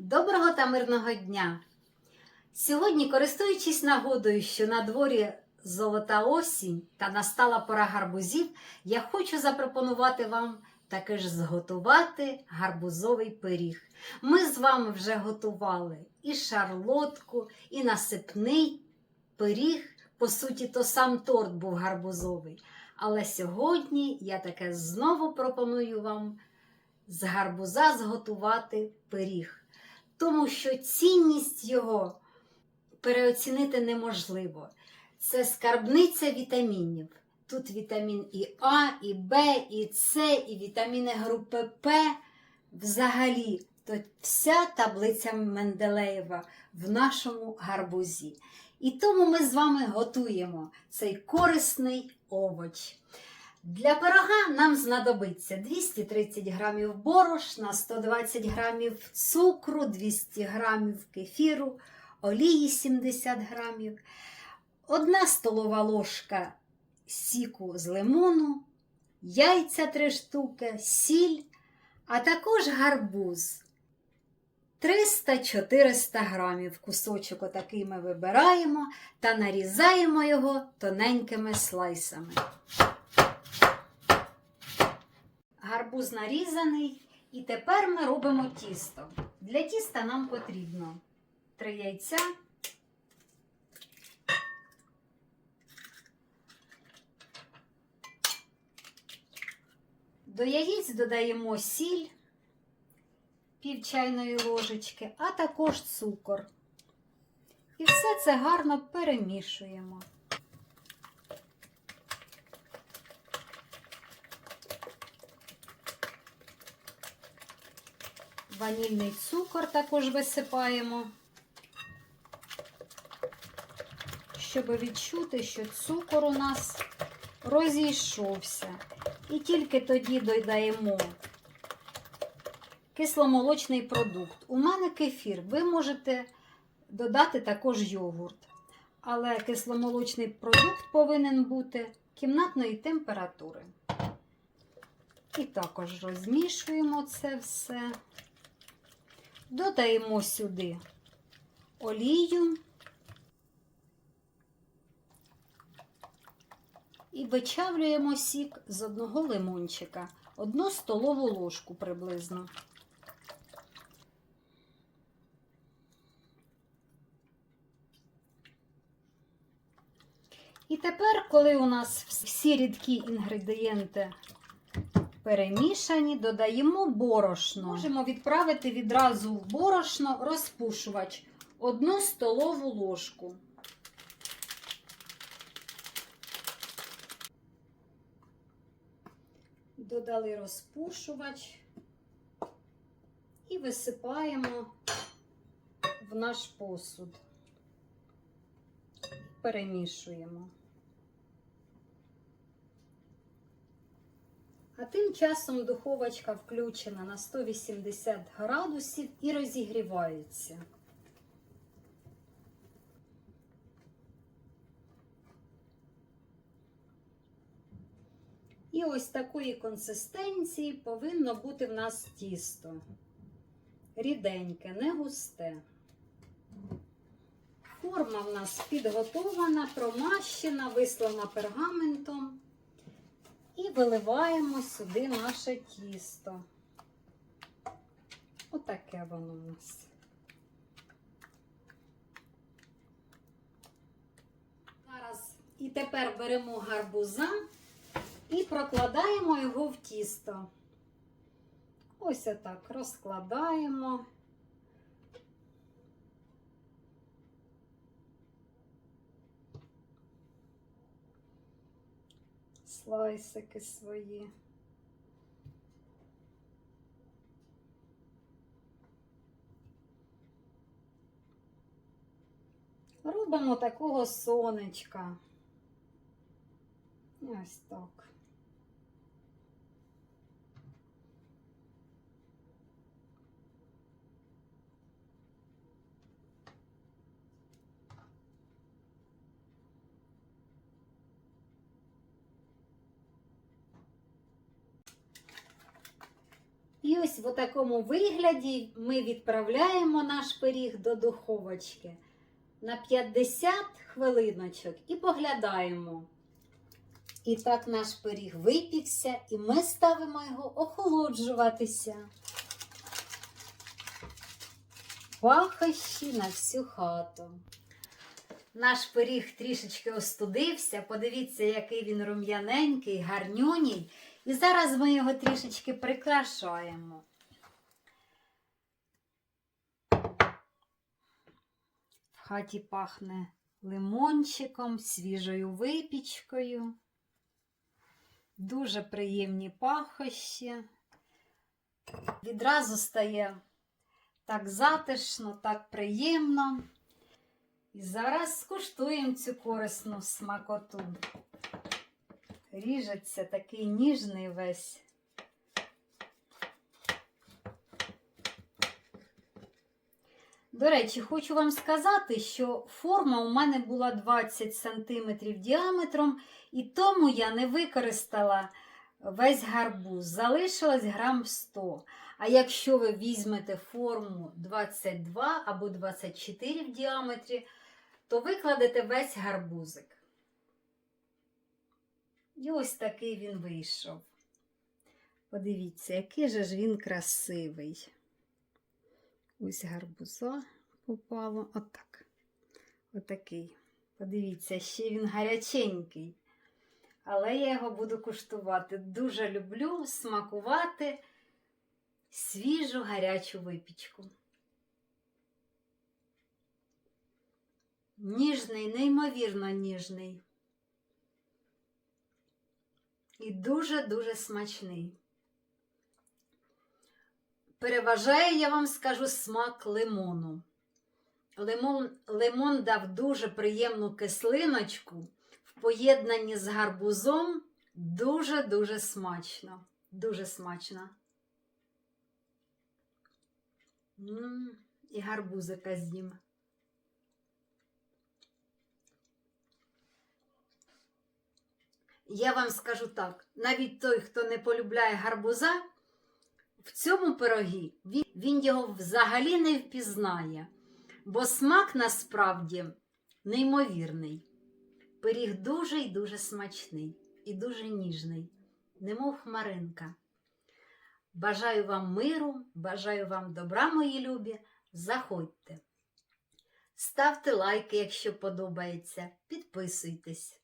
Доброго та мирного дня! Сьогодні, користуючись нагодою, що на дворі золота осінь та настала пора гарбузів, я хочу запропонувати вам таки ж зготувати гарбузовий пиріг. Ми з вами вже готували і шарлотку, і насипний пиріг. По суті, то сам торт був гарбузовий. Але сьогодні я таке знову пропоную вам з гарбуза зготувати пиріг, тому що цінність його переоцінити неможливо. Це скарбниця вітамінів. Тут вітамін і А, і Б, і С, і вітаміни групи П. Взагалі, то вся таблиця Менделеєва в нашому гарбузі. І тому ми з вами готуємо цей корисний овоч. Для пирога нам знадобиться 230 грамів борошна, 120 грамів цукру, 200 грамів кефіру, олії 70 грамів, 1 столова ложка сіку з лимону, яйця 3 штуки, сіль, а також гарбуз. 300-400 грамів кусочок отакий ми вибираємо та нарізаємо його тоненькими слайсами. Гарбуз нарізаний. І тепер ми робимо тісто. Для тіста нам потрібно 3 яйця, до яєць додаємо сіль пів чайної ложечки, а також цукор. І все це гарно перемішуємо. Ванільний цукор також висипаємо, щоб відчути, що цукор у нас розійшовся. І тільки тоді додаємо кисломолочний продукт. У мене кефір. Ви можете додати також йогурт. Але кисломолочний продукт повинен бути кімнатної температури. І також розмішуємо це все. Додаємо сюди олію і вичавлюємо сік з одного лимончика, одну столову ложку приблизно. І тепер, коли у нас всі рідкі інгредієнти перемішані, додаємо борошно. Можемо відправити відразу в борошно розпушувач одну столову ложку. Додали розпушувач і висипаємо в наш посуд. Перемішуємо. А тим часом духовочка включена на 180 градусів і розігрівається. І ось такої консистенції повинно бути в нас тісто. Ріденьке, не густе. Форма в нас підготована, промащена, вислана пергаментом. І виливаємо сюди наше тісто. Отаке воно у нас. Зараз і тепер беремо гарбуза і прокладаємо його в тісто. Ось отак розкладаємо. Слайсики свої. Робимо такого сонечка. Ось так. І ось в такому вигляді ми відправляємо наш пиріг до духовочки на 50 хвилиночок і поглядаємо. І так наш пиріг випікся, і ми ставимо його охолоджуватися. Пахощі на всю хату. Наш пиріг трішечки остудився. Подивіться, який він рум'яненький, гарнюній. І зараз ми його трішечки прикрашаємо. В хаті пахне лимончиком, свіжою випічкою. Дуже приємні пахощі. Відразу стає так затишно, так приємно. І зараз скуштуємо цю корисну смакоту. Ріжеться такий ніжний весь. До речі, хочу вам сказати, що форма у мене була 20 см діаметром, і тому я не використала весь гарбуз. Залишилось грам 100. А якщо ви візьмете форму 22 або 24 в діаметрі, то викладете весь гарбузик. І ось такий він вийшов. Подивіться, який же ж він красивий. Ось гарбуза попало. Отак. Отакий. Подивіться, ще він гаряченький. Але я його буду куштувати. Дуже люблю смакувати свіжу гарячу випічку. Ніжний, неймовірно ніжний. І дуже-дуже смачний. Переважає, я вам скажу, смак лимону. Лимон, лимон дав дуже приємну кислиночку. В поєднанні з гарбузом дуже-дуже смачно. Дуже смачно. М, І гарбузика з'їм. Я вам скажу так: навіть той, хто не полюбляє гарбуза, в цьому пирогі він, він його взагалі не впізнає, бо смак насправді неймовірний. Пиріг дуже і дуже смачний і дуже ніжний, немов хмаринка. Бажаю вам миру, бажаю вам добра, мої любі. Заходьте. Ставте лайки, якщо подобається, підписуйтесь.